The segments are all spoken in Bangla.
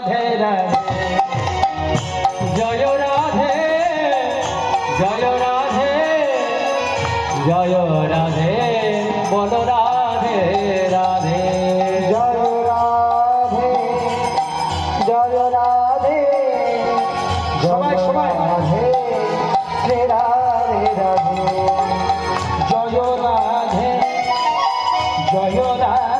রাধে রাধে। জয় রাধে জয় রাধে জয় রাধে। বল রাধে রাধে। জয় রাধে জয় রাধে। সবাই, সবাই। রাধে রাধে রাধে। জয় রাধে জয় রাধে।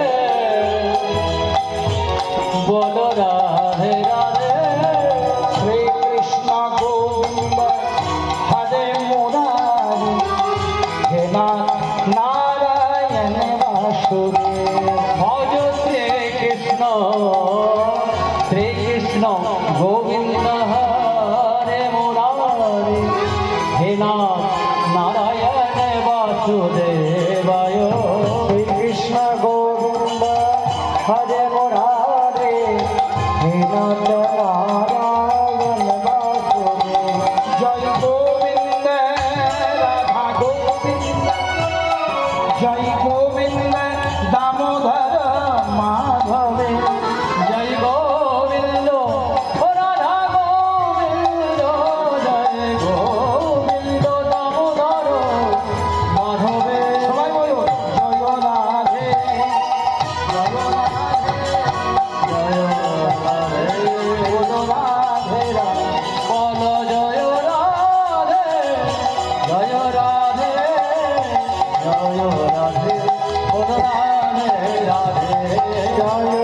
ভজ শ্রী কৃষ্ণ শ্রী কৃষ্ণ গোবিন্দ হরে মুরারি। হে নাথ নারায়ণ বাসুদেবায়। শ্রী কৃষ্ণ গোবিন্দ হরে জয় রাধে বল রাধে রাধে জয়